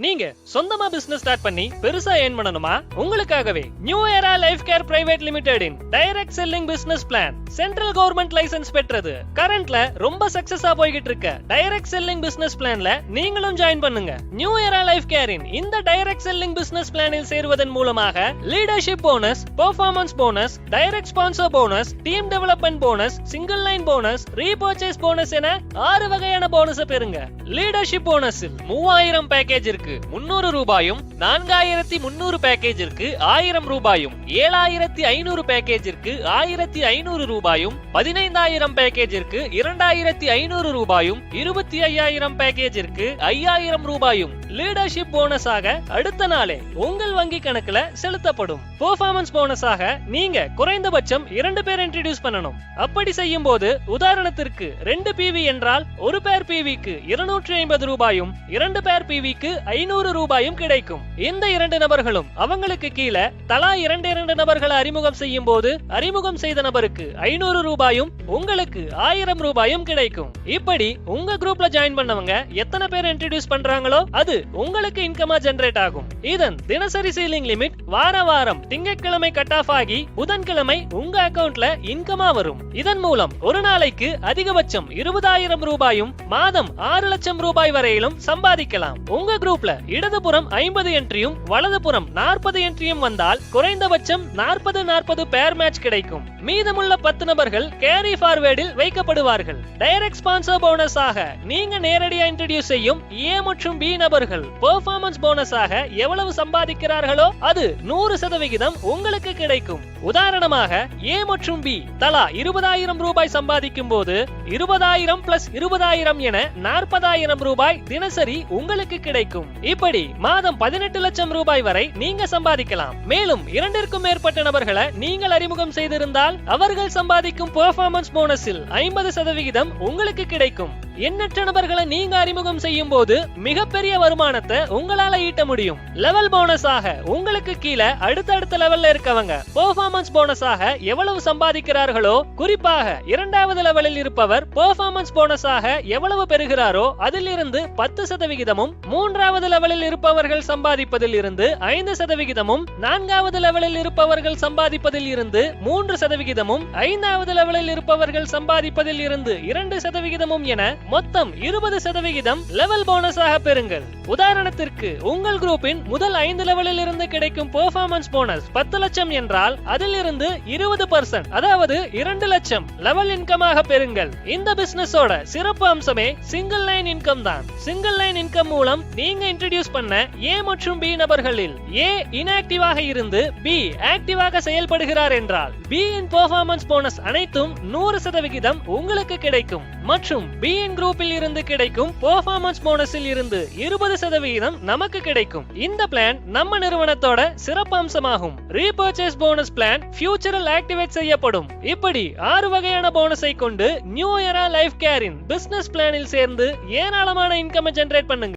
நீங்க சொந்தமா business start பண்ணி பெருசா ஏர்ன் பண்ணணுமா? உங்களுக்காகவே new era life care private limited in direct selling business plan central government licence பெற்றது. கரண்ட்ல ரொம்ப சக்சஸா போய்கிட்டு இருக்க டைரக்ட் செல்லிங் பிசினஸ் பிளான்ல நீங்களும் ஜாயின் பண்ணுங்க. நியூ ஏரா லைஃப் கேரின் இந்த டைரக்ட் செல்லிங் பிசினஸ் பிளானில் சேருவதன் மூலமாக leadership bonus performance bonus direct sponsor bonus team development bonus single line bonus repurchase bonus என ஆறு வகையான போனஸை பெறுங்க. லீடர்ஷிப் போனஸில் மூவாயிரம் பேக்கேஜ் இருக்கு. முன்னூறு ரூபாயும் நான்காயிரத்தி முன்னூறு பேக்கேஜ் இருக்கு. ஆயிரம் ரூபாயும் ஏழாயிரத்தி ஐநூறு பேக்கேஜ் இருக்கு. ஆயிரத்தி ஐநூறு ரூபாயும் பதினைந்தாயிரம் பேக்கேஜிற்கு இரண்டாயிரத்தி ஐநூறு ரூபாயும் இருபத்தி ஐயாயிரம் பேக்கேஜ் ஐயாயிரம் ரூபாயும் லீடர்ஷிப் போனஸாக அடுத்த நாளே உங்கள் வங்கி கணக்குல செலுத்தப்படும். பெர்ஃபார்மன்ஸ் போனஸாக நீங்க குறைந்தபட்சம் இரண்டு பேர் இன்ட்ரடியூஸ் பண்ணணும். அப்படி செய்யும் போது உதாரணத்திற்கு ரெண்டு பிவி என்றால் ஒரு பேர் பிவிக்கு இருநூற்றி ஐம்பது ரூபாயும் இரண்டு பேர் பிவிக்கு ஐநூறு ரூபாயும் கிடைக்கும். இந்த இரண்டு நபர்களும் அவங்களுக்கு கீழே தலா இரண்டு இரண்டு நபர்களை அறிமுகம் செய்யும் போது அறிமுகம் செய்த நபருக்கு ஐநூறு ரூபாயும் உங்களுக்கு ஆயிரம் ரூபாயும் கிடைக்கும். இப்படி உங்க குரூப்ல ஜாயின் பண்ணவங்க எத்தனை பேர் இன்ட்ரடியூஸ் பண்றாங்களோ அது உங்களுக்கு இன்கமா ஜெனரேட் ஆகும். இதன் தினசரி சீலிங் லிமிட் வார வாரம் திங்கட்கிழமை கட் ஆஃப் ஆகி புதன்கிழமை உங்க அக்கவுண்ட்ல இன்கமா வரும். இதன் மூலம் ஒரு நாளைக்கு அதிகபட்சம் இருபதாயிரம் ரூபாயும் மாதம் ஆறு லட்சம் ரூபாய் வரையிலும் சம்பாதிக்கலாம். உங்க குரூப்ல இடதுபுறம் ஐம்பது என்ட்ரியும் வலதுபுறம் நாற்பது என்ட்ரியும் வந்தால் குறைந்தபட்சம் நாற்பது நாற்பது பேர் மேட்ச் கிடைக்கும். மீதமுள்ள பத்து நபர்கள் கேரி ஃபார்வேர்டில் வைக்கப்படுவார்கள். டைரக்ட் ஸ்பான்சர் போனஸ் ஆக நீங்க நேரடியா இன்ட்ரடியூஸ் செய்யும் ஏ மற்றும் பி நபர்கள் பெர்ஃபார்மன்ஸ் போனஸாக எவ்வளவு சம்பாதிக்கிறார்களோ அது நூறு சதவிகிதம் உங்களுக்கு கிடைக்கும். உதாரணமாக ஏ மற்றும் பி தலா இருபதாயிரம் ரூபாய் சம்பாதிக்கும் போது இருபதாயிரம் பிளஸ் இருபதாயிரம் என நாற்பதாயிரம் ரூபாய் தினசரி உங்களுக்கு கிடைக்கும். இப்படி மாதம் பதினெட்டு லட்சம் ரூபாய் வரை நீங்க சம்பாதிக்கலாம். மேலும் இரண்டிற்கும் மேற்பட்ட நபர்களை நீங்கள் அறிமுகம் செய்திருந்தால் அவர்கள் சம்பாதிக்கும் பெர்ஃபார்மன்ஸ் போனஸில் ஐம்பது சதவிகிதம் உங்களுக்கு கிடைக்கும். எண்ணற்ற நபர்களை நீங்க அறிமுகம் செய்யும் போது மிகப்பெரிய வருமானத்தை உங்களால ஈட்ட முடியும். லெவல் போனஸ் ஆக உங்களுக்கு கீழே அடுத்தடுத்த லெவல்ல இருக்கவங்க பெர்ஃபார்மன்ஸ் போனஸ் ஆக எவ்வளவு சம்பாதிக்கிறார்களோ குறிப்பாக இரண்டாவது லெவலில் இருப்பவர் பெர்ஃபார்மன்ஸ் போனஸ் ஆக எவ்வளவு பெறுகிறாரோ அதிலிருந்து பத்து சதவிகிதமும் மூன்றாவது லெவலில் இருப்பவர்கள் சம்பாதிப்பதில் இருந்து ஐந்து சதவிகிதமும் நான்காவது லெவலில் இருப்பவர்கள் சம்பாதிப்பதில் இருந்து மூன்று சதவிகிதமும் ஐந்தாவது லெவலில் இருப்பவர்கள் சம்பாதிப்பதில் இருந்து இரண்டு சதவிகிதமும் என மொத்தம் இருபது சதவிகிதம் லெவல் போனஸாக பெறுங்கள். உதாரணத்திற்கு உங்கள் குரூப்பின் முதல் ஐந்து லெவலில் இருந்து கிடைக்கும் பெர்ஃபார்மன்ஸ் போனஸ் பத்து லட்சம் என்றால் அதில் இருந்து இருபது பர்சன்ட் அதாவது இரண்டு லட்சம் லெவல் இன்கமாக பெறுங்கள். இந்த பிசினஸோட சிறப்பு அம்சமே சிங்கிள் லைன் இன்கம் தான். சிங்கிள் லைன் இன்கம் மூலம் நீங்க இன்ட்ரடியூஸ் பண்ண ஏ மற்றும் பி நபர்களில் ஏ இன்ஆக்டிவாக இருந்து பி ஆக்டிவாக செயல்படுகிறார் என்றால் பி இன் பெர்ஃபார்மன்ஸ் போனஸ் அனைத்தும் நூறு சதவிகிதம் உங்களுக்கு கிடைக்கும். மற்றும் பி இன் குரூப்பில் இருந்து கிடைக்கும் பெர்ஃபார்மன்ஸ் போனஸில் இருந்து இருபது சதவிகிதம் நமக்கு கிடைக்கும். இந்த பிளான் நம்ம நிறுவனத்தோட சிறப்பம்சமாகும் ரீபர்ச்சேஸ் போனஸ் பிளான் ஃபியூச்சரில் ஆக்டிவேட் செய்யப்படும். இப்படி ஆறு வகையான போனஸை கொண்டு நியூ இயரா லைஃப் கேரின் பிசினஸ் பிளானில் சேர்ந்து ஏராளமான இன்கம் ஜென்ரேட் பண்ணுங்க.